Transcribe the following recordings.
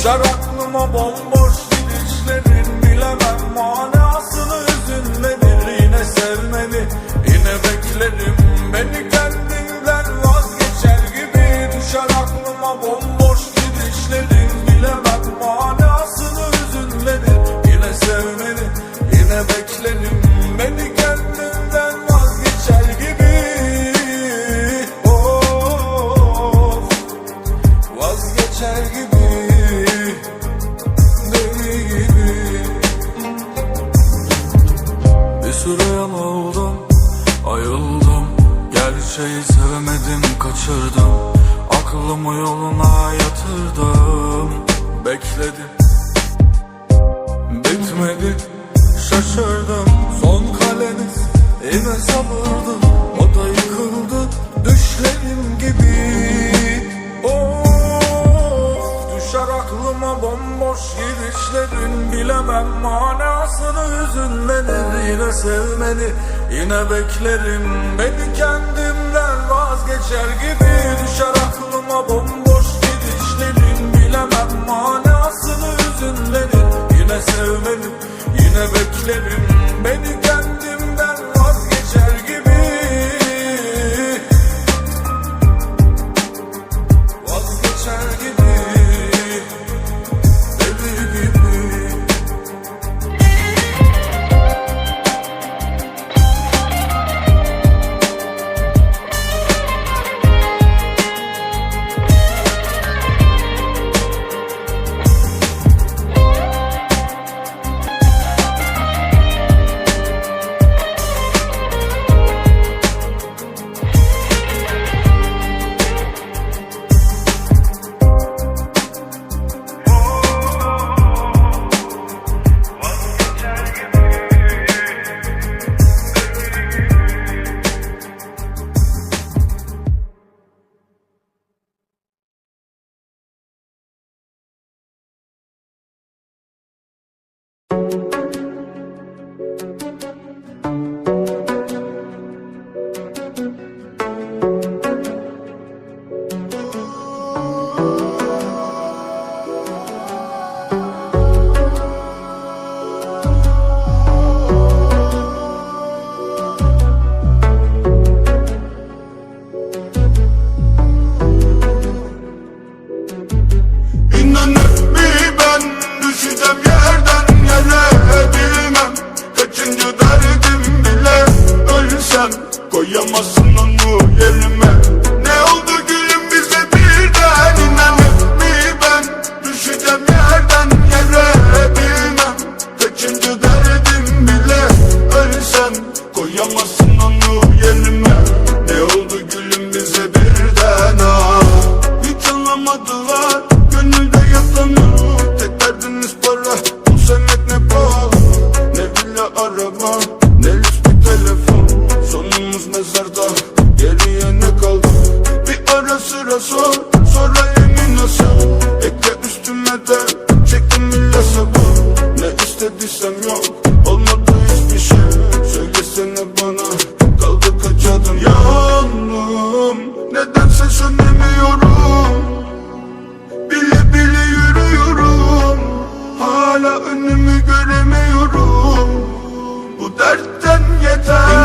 Düşer aklıma bomboş gidişlerin bilemem Manasını üzülmedir yine sevmedi Yine beklerim. yanıldım Ayıldım. Gerçeği sevmedim kaçırdım. Aklımı yoluna yatırdım. Bekledim. Bitmedi Şaşırdım. Son kaleniz Yine sabırdı. O da yıkıldı Düşlerim gibi. bilemem manasını hüzünle yine sevmeni. Yine beklerim beni kendimden vazgeçer gibi. Düşer aklıma bomboş gidişlerin. Bilemem manasını hüzünlerin Yine sevmeni yine beklerim beni sönemiyorum Bile bile yürüyorum. Hala önümü göremiyorum. Bu dertten yeter.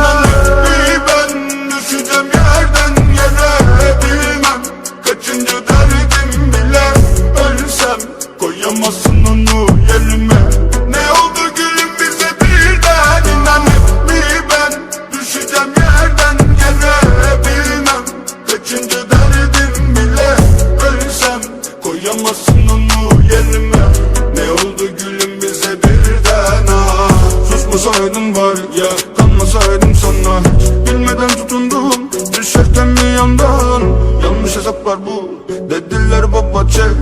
var ya? Kanmasaydım sana. Hiç Bilmeden tutundum Düşerken mi yandan. Yanlış hesaplar bu Dediler baba çek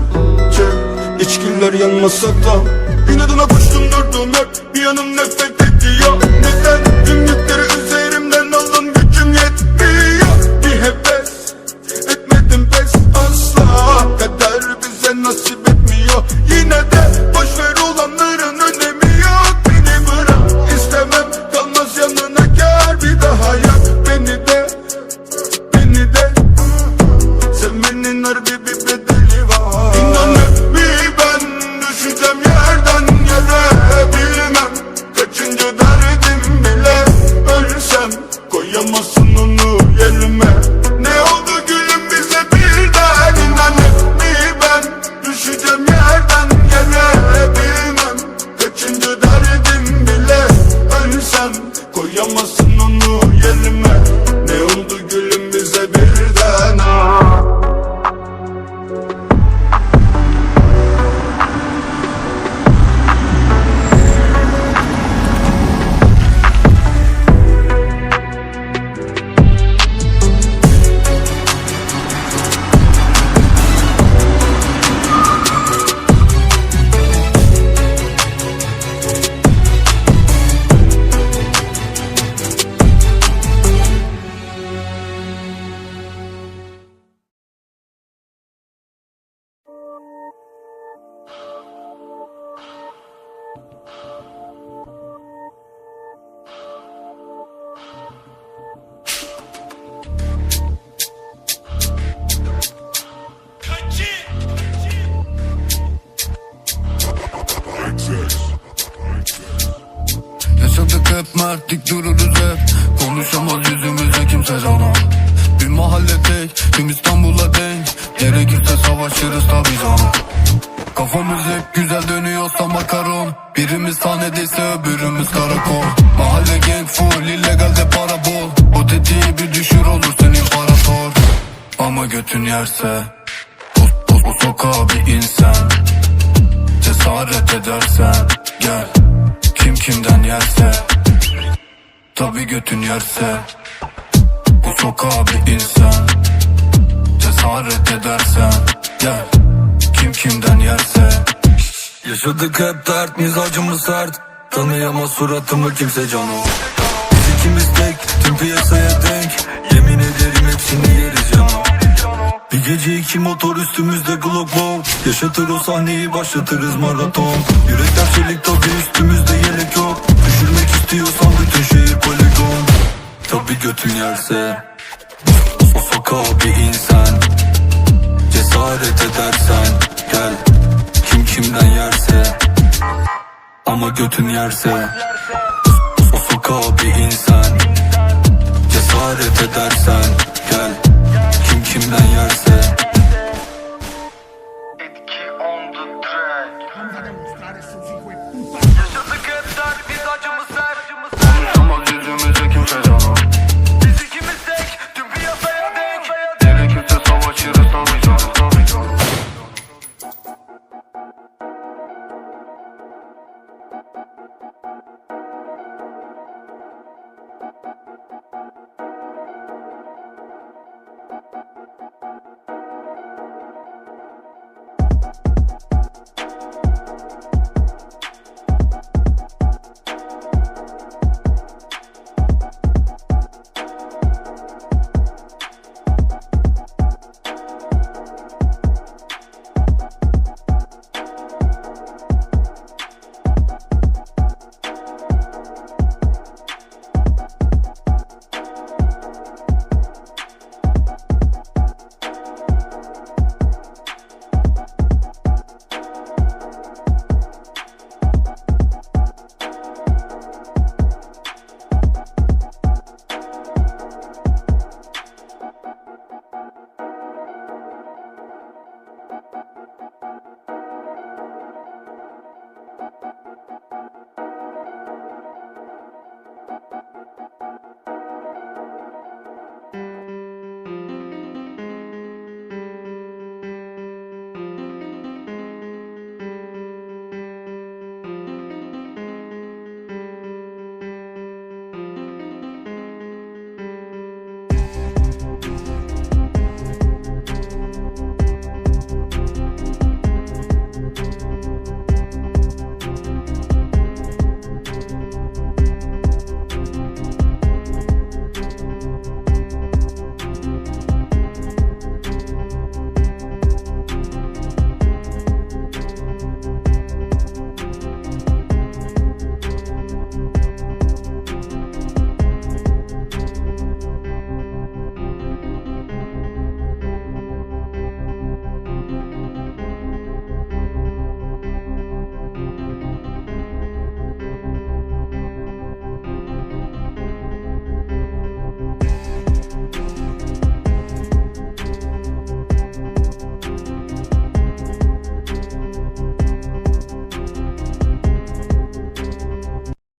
çek. İçkiler yanmasa da. Yine dına koştum dört Flip it Yaşadık hep mertlik dururuz hep. Konuşamaz yüzümüzde kimse cana Bir mahalle tek tüm İstanbul'a denk Gerekirse savaşırız tabi canım. Kafamız hep güzel dönüyorsa makaron. Birimiz sahnedeyse öbürümüz karakol. Mahalle gang full illegalde para bol. O tetiği bir düşür olursun imparator Ama götün yerse O, o, o sokağa bir insan Cesaret edersen gel. Kim kimden yerse. Tabi götün yerse Sokağa bir insan. Cesaret edersen gel Kim kimden yerse. Yaşadık hep dert mizacımız sert. Tanıyamaz suratımı kimse canım. Biz ikimiz tek tüm piyasaya denk. Yemin ederim hepsini yeriz canım. Bir gece iki motor üstümüzde Glock Low Yaşatır o sahneyi başlatırız maraton. Yürekler çelik tabi üstümüzde yelek yok. Düşürmek istiyorsan bütün şehir poligon. Tabi götün yerse götün yerse O sokağa bir insan Cesaret edersen